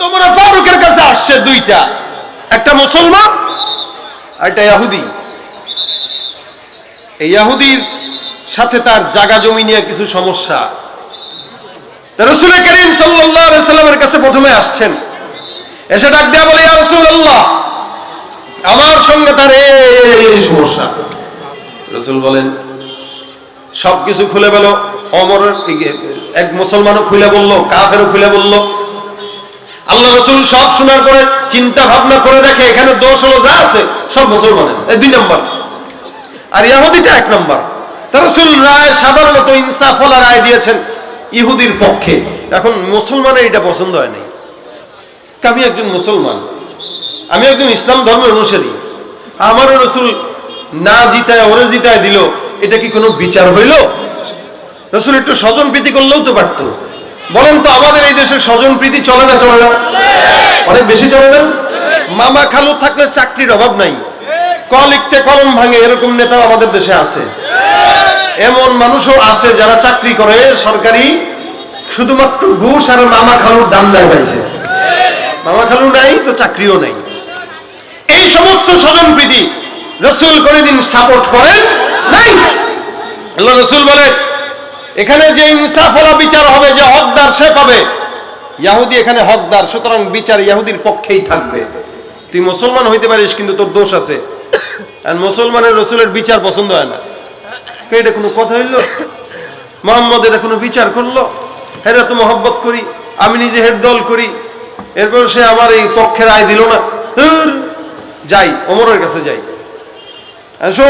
তোমরা ফারুকের কাছে আসছে দুইটা। একটা মুসলমান একটা ইহুদি এই ইহুদির সাথে তার জাগা জমি নিয়ে কিছু সমস্যা। রসুল করিম সাল্লামের কাছে প্রথমে আসছেন। এসে ডাক দেয়া বলে আমার সঙ্গে তার এই সমস্যা। রসুল বলেন, সবকিছু খুলে বল অমরের, এক মুসলমানও খুলে বলল, কাফেরও খুলে বলল আল্লাহ রসুল সব শোনার পরে চিন্তা ভাবনা করে দেখে এখানে দোষ হলো যা আছে, সব মুসলমানের। এই দুই নম্বর। আর ইহুদিটা এক নম্বর। তার রসুল রায় সাধারণত ইনসাফলা রায় দিয়েছেন ইহুদির পক্ষে। এখন মুসলমানের এটা পছন্দ হয় নাই। আমি একজন মুসলমান। আমি একজন ইসলাম ধর্মের অনুসারী। আমারও রসুল না জিতায়, ওরে জিতায় দিল, এটা কি কোনো বিচার হইল? রসুল একটু স্বজন প্রীতি করলেও তো পারতো। বলেন তো, আমাদের এই দেশের স্বজন প্রীতি চলে না চলে না? অনেক বেশি চলে না? মামা খালু থাকলে চাকরির অভাব নাই। ক লিখতে কলম ভাঙে এরকম নেতাও আমাদের দেশে আছে। এমন মানুষও আছে যারা চাকরি করে সরকারি, শুধুমাত্র ঘুষ আর মামা খালুর দাম দেয় পাইছে মামা খালু নাই তো চাকরিও নাই। এই সমস্ত স্বজন প্রীতি রসুল কোনদিন সাপোর্ট করেন নাই? আল্লাহ রসুল বলে এখানে যে ইনসাফলা বিচার হবে, যে হকদার সে পাবে। ইয়াহুদি এখানে হকদার, সুতরাং বিচার ইয়াহুদির পক্ষেই থাকবে। তুই মুসলমান হইতে পারিস, কিন্তু তোর দোষ আছে। আর মুসলমানের রসুলের বিচার পছন্দ হয় না। এটা কোনো কথা হইল? মোহাম্মদ এটা কোনো বিচার করল? হেরা তো মহব্বত করি, আমি নিজে হের দল করি। এরপর সে আমার এই পক্ষের আয় দিল না। যাই অমরের কাছে যাই।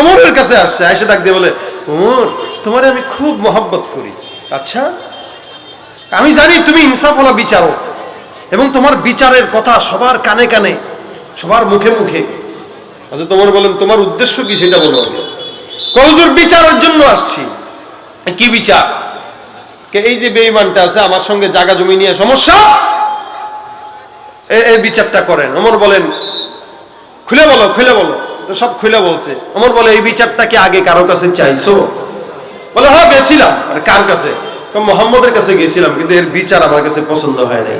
ওমরের কাছে আসছে এসে ডাক বলে ওমর তোমারে আমি খুব মহব্বত করি। আচ্ছা? আমি জানি তুমি ইনসাফলা বিচারো এবং তোমার বিচারের কথা সবার কানে কানে, সবার মুখে মুখে। আচ্ছা তোমার বলেন, তোমার উদ্দেশ্য কি সেটা বলো আগে কৌজুর বিচারের জন্য আসছি। কি বিচার? এই যে বেঈমানটা আছে, আমার সঙ্গে জায়গা জমি নিয়ে সমস্যা? এই বিচারটা করেন। ওমর বলেন, খুলে বলো খুলে বলো। তো সব খুলে বলছে। ওমর বলে এই বিচারটা কি আগে কারও কাছে চাইছো? বলে হ্যাঁ গেছিলাম। আর কার কাছে? মোহাম্মদের কাছে গেছিলাম কিন্তু এর বিচার আমার কাছে পছন্দ হয় নাই।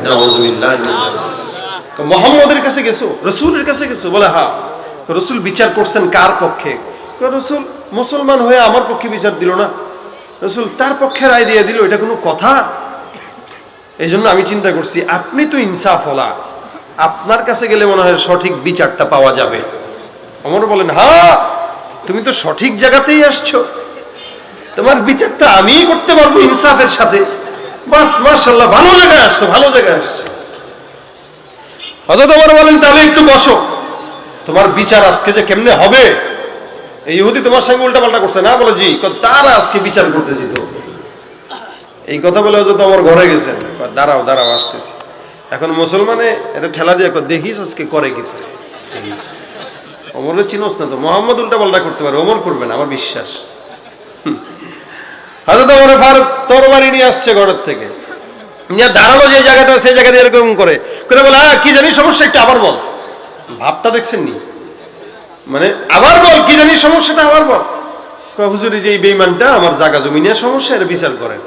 মোহাম্মদের কাছে গেছো? রসুলের কাছে গেছো? বলে হ্যাঁ। রসুল বিচার করছেন কার পক্ষে? রসুল মুসলমান হয়ে আমার পক্ষে বিচার দিল না। রসুল তার পক্ষে রায় দিয়ে দিল এটা কোনো কথা? এই জন্য আমি চিন্তা করছি আপনি তো ইনসাফ হলা আপনার কাছে গেলে মনে হয় সঠিক বিচারটা পাওয়া যাবে। অমর বলেন হ্যাঁ তুমি তো সঠিক জায়গাতেই আসছো। তোমার বিচারটা আমিই করতে পারব ইনসাফের সাথে। বাস মার্শাল্লাহ ভালো জায়গায় আসছো, ভালো জায়গায় আসছো। অথবা তোমার বলেন, তাহলে একটু বসো। তোমার বিচার আজকে যে কেমনে হবে? এই ইহুদি তোমার সঙ্গে উল্টা পাল্টা করছে। না, বলে, জি তারা আজকে বিচার করতেছি তো। এই কথা বলে হয়তো আমার ঘরে গেছেন। দাঁড়াও দাঁড়াও, আসতেছি। এখন মুসলমানে এটা ঠেলা দিয়ে দেখিস আজকে করে কি? অমরের চিনোস না তো, মোহাম্মদ উল্টা পাল্টা করতে পারে অমর করবে না, আমার বিশ্বাস। ওমরে ফারুক তরবারি নিয়ে আসছে ঘরের থেকে। নিয়ে দাঁড়াল যে জায়গাটা, সেই জায়গাতে এরকম করে। করে বলে কি জানি সমস্যা একটু আবার বল। ভাবটা দেখছেন নি মানে আবার বল, কি জানি সমস্যাটা আবার বল। হুজুর যে এই বেইমানটা আমার জায়গা জমি নিয়ে সমস্যা এটা বিচার করেন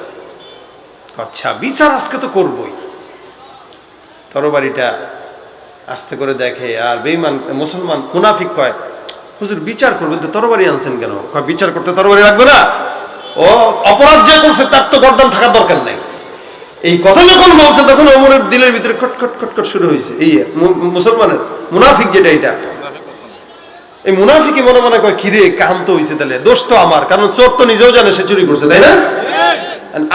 আচ্ছা বিচার আজকে তো করবই। তরবারিটা আস্তে করে দেখে আর বেইমান মুসলমান মুনাফিক কয় হুজুর বিচার করবেন তো তরবারি আনছেন কেন? কয় বিচার করতে তরবারি লাগবে না। ও অপরাধ যে করছে তার তো গর্দান থাকার দরকার নাই। এই কথা যখন বলছে তখন অমরের দিলের ভিতরে খট খট খট খট শুরু হয়েছে। এই মুসলমানের মুনাফিক যেটা এটা। এই মুনাফিকি মনে মনে কয় কিরে কাম তো হয়েছে তাহলে দোষ তো আমার কারণ চোর তো নিজেও জানে সে চুরি করছে তাই না?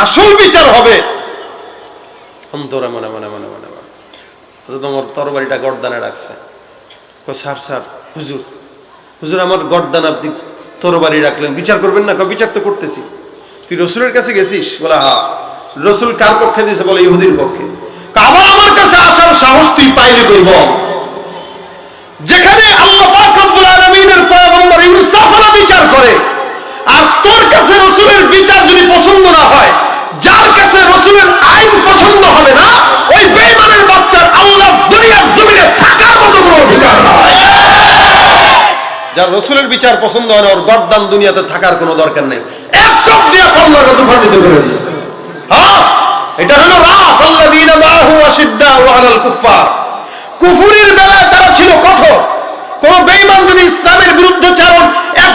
আসল বিচার হবে। অন্তরে মনে মনে মনে। তোমার তরবারিটা গরদানে রাখছে। স্যার স্যার, হুজুর হুজুর আমার গরদান আপনি তরবারি রাখলেন। বিচার করবেন না? বিচার তো করতেছি। তুই রসুলের কাছে গেছিস? বলে, হা। রসুল কার পক্ষে দিয়েছে? বলে, ইহুদির পক্ষে। আবার আমার কাছে আসার সাহস তুই পাইলে কই যার রসুলের বিচার পছন্দ হয় না, ওর গর্দান দুনিয়াতে থাকার কোনো দরকার নেই। এক টপ দিয়ে দুর্ভান্বিত করে দিচ্ছে হ্যাঁ? এটা হলো আলাল কুফুরির বেলায় তারা ছিল কঠোর। কোন যদি ইসলামের বিরুদ্ধে চারণ এক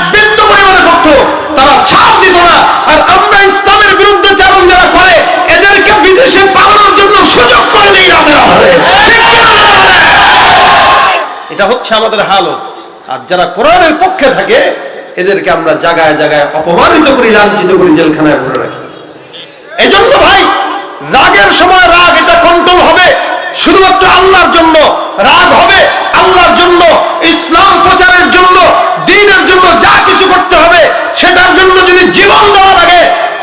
পরিমাণে করত, তারা ছাড় দিত না। আর আমরা ইসলামের বিরুদ্ধে চারণ যারা করে, এদেরকে বিদেশে পালানোর জন্য সুযোগ করে দেই? এটা হচ্ছে আমাদের হালত আর যারা কোরআনের পক্ষে থাকে, এদেরকে আমরা জায়গায় জায়গায় অপমানিত করি, লাঞ্ছিত করি, জেলখানায় ভরে রাখি। এই জন্য ভাই, রাগের সময় রাগ, এটা কন্ট্রোল হবে। শুধুমাত্র আল্লাহর জন্য রাগ হবে, আল্লাহর জন্য, ইসলাম প্রচারের জন্য, দিনের জন্য যা কিছু করতে হবে, সেটার জন্য যদি জীবন দেওয়া লাগে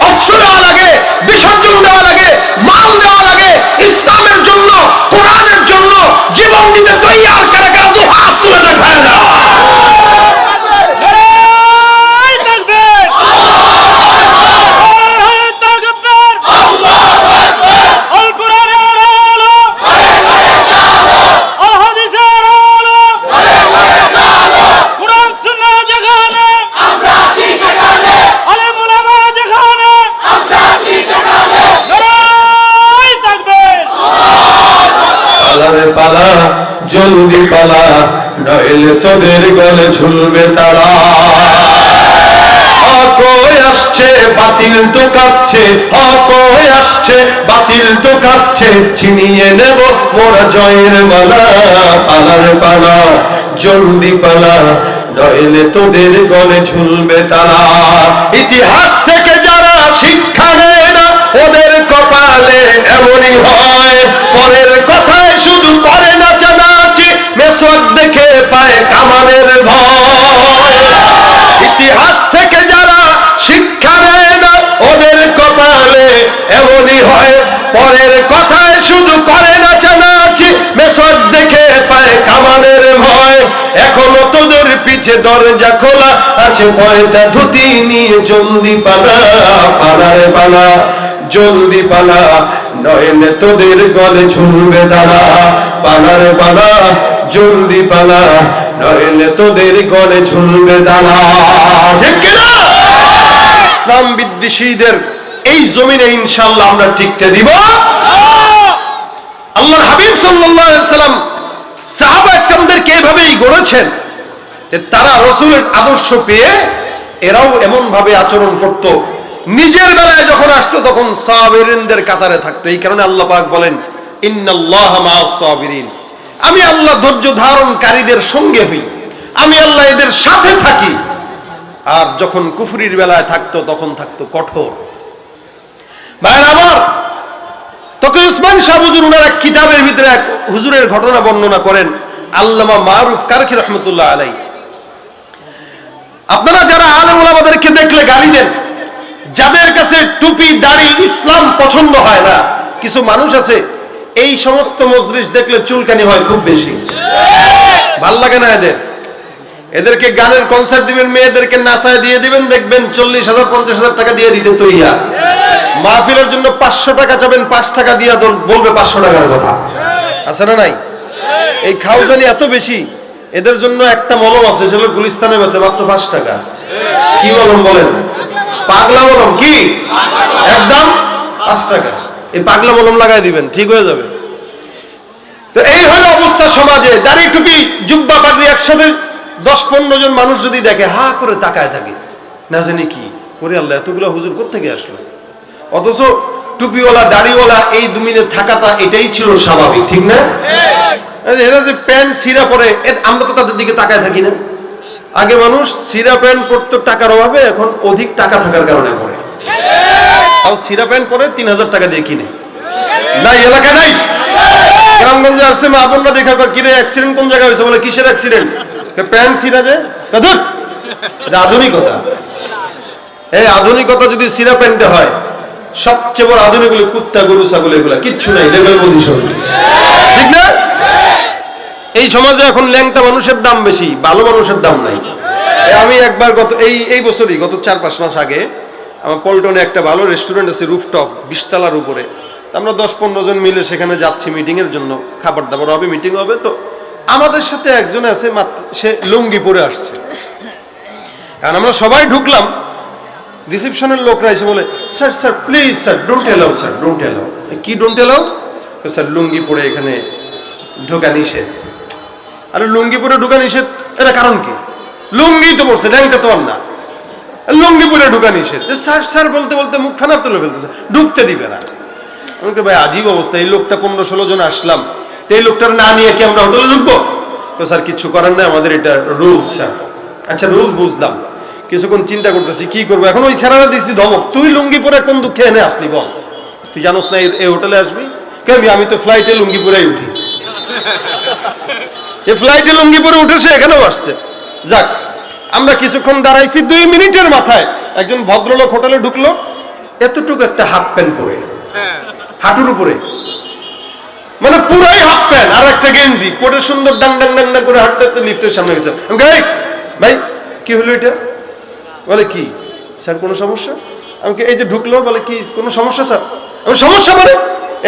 অস্ত্র দেওয়া লাগে বিসর্জন দেওয়া লাগে মাল দেওয়া লাগে ইসলামের জন্য কোরআনের জন্য জীবন দিতে তৈয়ার কারা কারা তো হাত তুলে দেখায় না নারায় তাকবীর! নারায় তাকবীর! আল কোরআনের আলো! আল হাদিসের আলো! কোরআন সুন্নাহ যেখানে! আলেম ওলামা যেখানে! নারায় তাকবীর! পালারে পালা, জলদি পালা, নইলে তোদের গলে ঝুলবে তারা। আসছে, বাতিল কই আসছে, বাতিল ছিনিয়ে নেব মোরা জয়ের মালা। পালার পালা, জলদি পালা, নইলে তোদের গলে ঝুলবে তারা। ইতিহাস থেকে যারা শিক্ষা নেয় না, ওদের পরের কথায় শুধু করে না জানাচ্ছি মেসক দেখে পায় কামানের ভয়। এখনও তোদের পিছে দরজা খোলা, আছে পয়দা ধুতি নিয়ে জলদি পালা পালারে পালা, জলদি পালা। নয়নে তোদের গলে ঝুলবে দাঁড়া পালারে পালা, জলদি পালা। নয়নে তোদের গলে ঝুলবে দাঁড়া ঠিক কিনা? ইসলাম বিদ্বেষীদের এই জমিনে ইনশাল্লাহ আমরা টিকতে দিব। আল্লাহ হাবিব সাল্লাম সাহাবা একরামদেরকে এভাবেই গড়েছেন তারা রসুলের আদর্শ পেয়ে এরাও এমন ভাবে আচরণ করত। নিজের বেলায় যখন আসতো তখন সাবিরিনদের কাতারে থাকতো। এই কারণে আল্লাহ পাক বলেন, ইন্নাল্লাহ সাবিরিন আমি আল্লাহ ধৈর্য ধারণকারীদের সঙ্গে হই। আমি আল্লাহ এদের সাথে থাকি। আর যখন কুফরির বেলায় থাকতো তখন থাকতো কঠোর। ভাইয়ের আমার তখন উসমান শাহ হুজুর ওনার কিতাবের ভিতরে এক হুজুরের ঘটনা বর্ণনা করেন, আল্লামা মারুফ কারকি রহমতুল্লাহ আলাই আপনারা যারা আলেম ওলামাদেরকে দেখলে গালি দেন, যাদের কাছে টুপি, দাড়ি, ইসলাম পছন্দ হয় না, কিছু মানুষ আছে, এই সমস্ত মজলিস দেখলে চুলকানি হয় খুব বেশি। ভালো লাগে না এদের? এদেরকে গানের কনসার্ট দিবেন, মেয়েদেরকে নাচায় দিয়ে দিবেন, দেখবেন চল্লিশ হাজার, পঞ্চাশ হাজার টাকা দিয়ে দিতে তৈয়া মাহফিলের জন্য পাঁচশো টাকা চাবেন, পাঁচ টাকা দিয়ে বলবে পাঁচশো টাকার কথা। আছে না নাই? এই খাউজানি এত বেশি, এদের জন্য একটা মলম আছে, সেগুলো গুলিস্তানে বেছে মাত্র পাঁচ টাকা। কি মলম বলেন? পাগলা মলম কি? একদম পাঁচ টাকা। এই পাগলা মলম লাগাই দিবেন, ঠিক হয়ে যাবে। তো এই হলো অবস্থা সমাজে, দাড়ি টুপি, জুব্বা পাগড়ি একসাথে দশ পনেরো জন মানুষ যদি দেখে, হা করে তাকায় থাকে। না জানি কি? করে আল্লাহ, এতগুলো হুজুর কোথেকে আসলো? অথচ টুপিওয়ালা দাড়িওয়ালা এই দুমিনে থাকাটা এটাই ছিল স্বাভাবিক ঠিক না? এরা যে প্যান্ট সিরা পরে আমরা তো তাদের দিকে তাকায় থাকি না। আগে মানুষ সিরা প্যান্ট পরতো টাকার অভাবে এখন অধিক টাকা থাকার কারণে পরে। তাও সিরা প্যান্ট পরে তিন হাজার টাকা দিয়ে কিনে। নাই এলাকা নাই? গ্রামগঞ্জে আসছে মা বোনরা দেখা কিরে অ্যাক্সিডেন্ট কোন জায়গায় হয়েছে? বলে কিসের অ্যাক্সিডেন্ট প্যান্ট সিরা যে? আধুনিকতা। এই আধুনিকতা যদি সিরা প্যান্টে হয় সবচেয়ে বড় আধুনিক হলো কুত্তা, গরু, ছাগল, এগুলা, কিচ্ছু নাই, লেভেল পজিশন। ঠিক না? এই সমাজে এখন ল্যাংটা মানুষের দাম বেশি, ভালো মানুষের দাম নাই। আমি একবার গত, এই এই বছরই, গত চার, পাঁচ মাস আগে, আমার পল্টনে একটা ভালো রেস্টুরেন্ট আছে রুফটপ বিশতলার উপরে। আমরা দশ, পনেরো জন মিলে সেখানে যাচ্ছি মিটিং এর জন্য। খাবার দাবার হবে মিটিং হবে, তো আমাদের সাথে একজন আছে সে লুঙ্গি পরে আসছে। কারণ আমরা সবাই ঢুকলাম রিসেপশনের লোকরা এসে বলে, sir sir please sir don't allow sir don't allow কি ডোন্ট এলাও স্যার, লুঙ্গি পরে এখানে ঢোকা নিষেধ। আরে লুঙ্গি পরে ঢোকা নিষেধ এটা কারণ কি? লুঙ্গি তো পড়ছে ল্যাংটা তো আর না। লুঙ্গি পরে ঢোকা নিষেধ। স্যার স্যার বলতে বলতে মুখ ফানা তুলে ফেলতেছে, ঢুকতে দিবে না। আমাকে ভাই, আজীব অবস্থা, এই লোকটা পনেরো ষোলো জন আসলাম, তো এই লোকটার না নিয়ে কি আমরা হোটেলে ঢুকবো? তো স্যার, কিছু করার নাই, আমাদের এটা রুলস স্যার। আচ্ছা রুলস বুঝলাম। কিছুক্ষণ চিন্তা করতেছি কি করব? এখন ওই স্যারারা দিচ্ছি ধমক। তুই লুঙ্গি পরে কোন দুঃখে এনে আসলি বল? তুই জানোস না এই- হোটেলে আসবি? কেন আমি তো ফ্লাইটে লুঙ্গি পরেই উঠি। এই ফ্লাইটে লুঙ্গি পরে উঠে সে এখানেও আসছে। যাক আমরা কিছুক্ষণ দাঁড়াইছি দুই মিনিটের মাথায়। একজন ভদ্রলোক হোটেলে ঢুকলো। এতটুকু একটা হাফ প্যান্ট পরে। হাঁটুর উপরে। মানে পুরাই হাফ প্যান্ট আর একটা গেঞ্জি। পরে সুন্দর ডাং ডাং ডাং ডাং করে হাঁটতে হাঁটতে লিফটের সামনে গেছে। ভাই কি হলো এটা? বলে কি স্যার কোনো সমস্যা? আমি কি, এই যে ঢুকলো বলে কি কোনো সমস্যা স্যার? আমি সমস্যা মানে?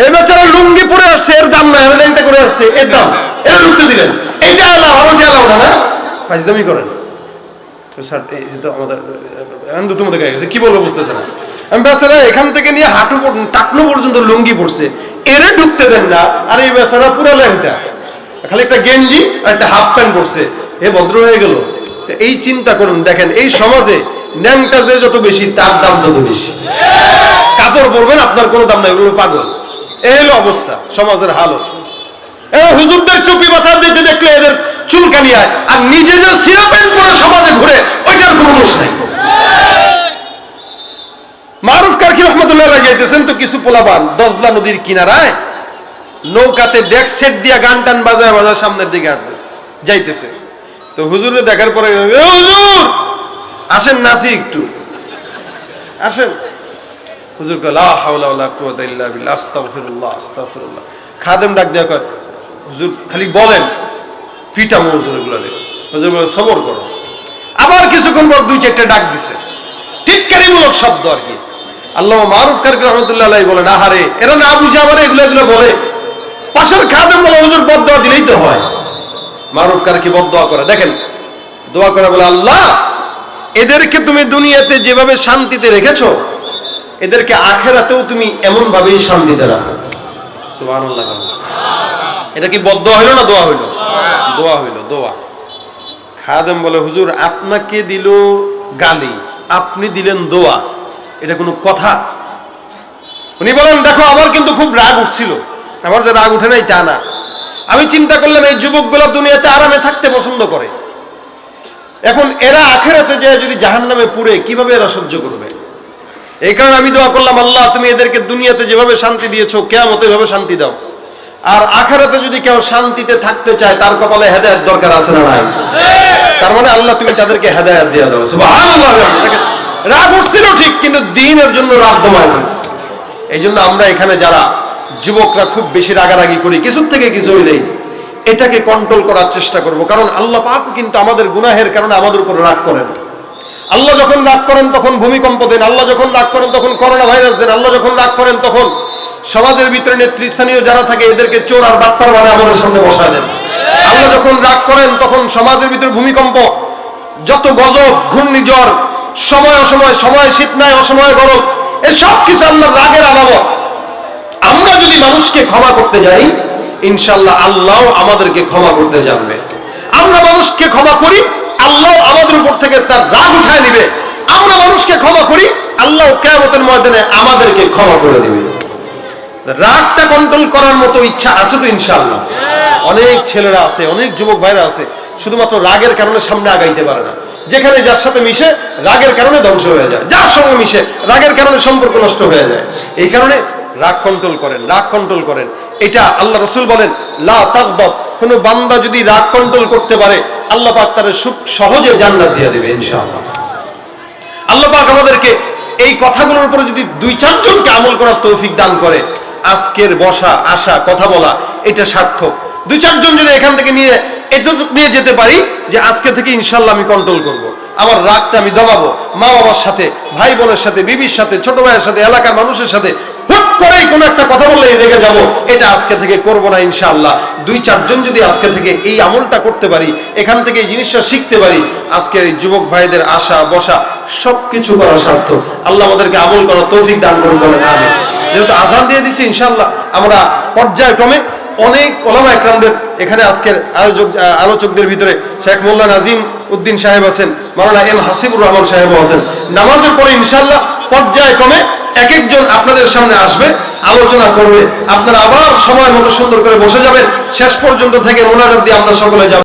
এই বেচারা লুঙ্গি পরে আসছে এর দাম না ল্যাংটা করে আসছে এর দাম। ঢুকতে দিলেন। এইটা আলাও না ফাইজদামি করেন। স্যার এই তো আমাদের তো তোমাদের গেছে কি বলব বুঝতেছে না আমি বেচারা এখান থেকে নিয়ে হাঁটু টাকলো পর্যন্ত লুঙ্গি পড়ছে এরে ঢুকতে দেন না আর এই বেচারা পুরো ল্যাংটা। খালি একটা গেঞ্জি আর একটা হাফ প্যান্ট পরছে। এ ভদ্র হয়ে গেল। এই চিন্তা করুন, দেখেন, এই সমাজে ন্যাংটা যে যত বেশি, তার দাম তত বেশি। কাপড় পরবেন, আপনার কোনো দাম নাই, ওগুলো পাগল। এই হলো অবস্থা, সমাজের হালত। হুজুরদের টুপি মাথা দিতে দেখলে এদের চুলকানি আয় আর নিজে যে সিরা প্যান্ট পরে সমাজে ঘুরে, ওইটার কোনো দোষ নাই। মারুফ কারকি রহমতুল্লাহ যাইতেছেন তো কিছু পোলাবান, দজলা নদীর কিনারায় নৌকাতে ডেক সেট দিয়া গান টান বাজায় বাজায় সামনের দিকে আসতেছে যাইতেছে। তো হুজুরে দেখার পরে হুজুর! আসেন নাচি একটু। আসেন। হুজুর খাদেম ডাক হুজুর খালি বলেন হুজুর এগুলো হুজুর বলে, সবর করো। আবার কিছুক্ষণ পর দুই চারটা ডাক দিছে। টিটকারিমূলক শব্দ আর কি। আল্লাহ মারুফ কারকি রহমতুল্লাহ বলেন, আহারে, এরা না বুঝে আমার এগুলো এগুলো বলে। পাশের খাদেম বলে, হুজুর বদদোয়া দিলেই তো হয়। মারুফ কারকি বদদোয়া করে। দেখেন, দোয়া করে বলে, আল্লাহ, এদেরকে তুমি দুনিয়াতে যেভাবে শান্তিতে রেখেছো, এদেরকে আখেরাতেও তুমি এমন ভাবেই শান্তিতে রাখো। এটা কি বদ্ধ হইল না দোয়া হইল? দোয়া হইল, দোয়া। খাদেম বলে, হুজুর, আপনাকে দিল গালি, আপনি দিলেন দোয়া। এটা কোনো কথা? উনি বলেন, দেখো, আমার কিন্তু খুব রাগ উঠছিল। আমার যে রাগ উঠে নাই তা না। আমি চিন্তা করলাম, এই যুবকগুলো দুনিয়াতে আরামে থাকতে পছন্দ করে। এখন এরা আখেরাতে যায় যদি জাহান নামে পুড়ে, কীভাবে এরা সহ্য করবে? এই কারণে আমি দোয়া করলাম, আল্লাহ, তুমি এদেরকে দুনিয়াতে যেভাবে শান্তি দিয়েছ কেয়ামতে ভাবে শান্তি দাও। আর আখেরাতে যদি কেউ শান্তিতে থাকতে চায়, তার কপালে হেদায়ত দরকার আছে না নাই? তার মানে আল্লাহ, তুমি তাদেরকে হেদায়ত দিয়ে দাও। রাগ উঠছিল ঠিক, কিন্তু দিনের জন্য রাগ দমায় এই জন্য আমরা এখানে যারা যুবকরা খুব বেশি রাগারাগি করি, কিছুর থেকে কিছু হইলেই এটাকে কন্ট্রোল করার চেষ্টা করব, কারণ আল্লাহ পাক কিন্তু আমাদের গুনাহের কারণে আমাদের উপর রাগ করেন। আল্লাহ যখন রাগ করেন তখন ভূমিকম্প দেন, আল্লাহ যখন রাগ করেন তখন করোনা ভাইরাস দেন, আল্লাহ যখন রাগ করেন তখন সমাজের ভিতরে নেতৃস্থানীয় যারা থাকে এদেরকে চোর আর বাটপার মানে আমাদের সামনে বসায় দেন। আল্লাহ যখন রাগ করেন তখন সমাজের ভিতরে ভূমিকম্প, যত গজব, ঘূর্ণিঝড়, সময় অসময়, সময় শীত নাই, অসময় গরম এই সব কিছু আল্লাহর রাগের আলামত। আমরা যদি মানুষকে ক্ষমা করতে যাই, ইনশাল্লাহ আল্লাহ আমাদেরকে ক্ষমা করতে জানবে। আমরা মানুষকে ক্ষমা করি, আল্লাহ আমাদের উপর থেকে তার রাগ উঠায় নিবে। আমরা মানুষকে ক্ষমা করি, আল্লাহ কেয়ামতের ময়দানে আমাদেরকে ক্ষমা করে দিবে। রাগটা কন্ট্রোল করার মতো ইচ্ছা আছে তো ইনশাআল্লাহ অনেক ছেলেরা আছে, অনেক যুবক ভাইরা আছে, শুধুমাত্র রাগের কারণে সামনে আগাইতে পারে না। যেখানে যার সাথে মিশে, রাগের কারণে ধ্বংস হয়ে যায়। যার সঙ্গে মিশে, রাগের কারণে সম্পর্ক নষ্ট হয়ে যায়। এই কারণে রাগ কন্ট্রোল করেন, রাগ কন্ট্রোল করেন। এটা আল্লাহ রসুল বলেন, লা কোনো বান্দা যদি রাগ কন্ট্রোল করতে পারে, আল্লাহ পাক তার খুব সহজে জান্নাত দিয়ে দেবে, ইনশাআল্লাহ। আল্লাহ পাক আমাদেরকে এই কথাগুলোর উপরে যদি দুই চারজনকে আমল করার তৌফিক দান করে, আজকের বসা, আসা, কথা বলা, এটা সার্থক। দুই চারজন যদি এখান থেকে নিয়ে এতটুক নিয়ে যেতে পারি, যে আজকে থেকে ইনশাল্লাহ আমি কন্ট্রোল করব। আমার রাগটা আমি দমাবো। মা বাবার সাথে ভাই বোনের সাথে, বিবির সাথে, ছোট ভাইয়ের সাথে, এলাকার মানুষের সাথে হুট করেই কোনো একটা কথা বললে রেগে যাব। এটা আজকে থেকে করব না ইনশাআল্লাহ। দুই, চারজন যদি আজকে থেকে এই আমলটা করতে পারি, এখান থেকে এই জিনিসটা শিখতে পারি আজকের এই যুবক ভাইদের আসা বসা, সবকিছু করা সার্থক। আল্লাহ আমাদেরকে আমল করার তৌফিক দান করুন বলেন আমি যেহেতু আজান দিয়ে দিছি ইনশাল্লাহ আমরা পর্যায়ক্রমে অনেক ওলামা একরামদের এখানে আজকের আয়োজক, আলোচকদের ভিতরে শেখ মোল্লা নাজিম উদ্দিন সাহেব আছেন, মাওলানা এম হাসিবুর রহমান সাহেবও আছেন। নামাজের পরে ইনশাল্লাহ পর্যায়ক্রমে এক একজন আপনাদের সামনে আসবে, আলোচনা করবে। আপনারা আবার সময় মতো সুন্দর করে বসে যাবেন। শেষ পর্যন্ত থেকে মোনাজাত দিয়ে আমরা সকলে যাব।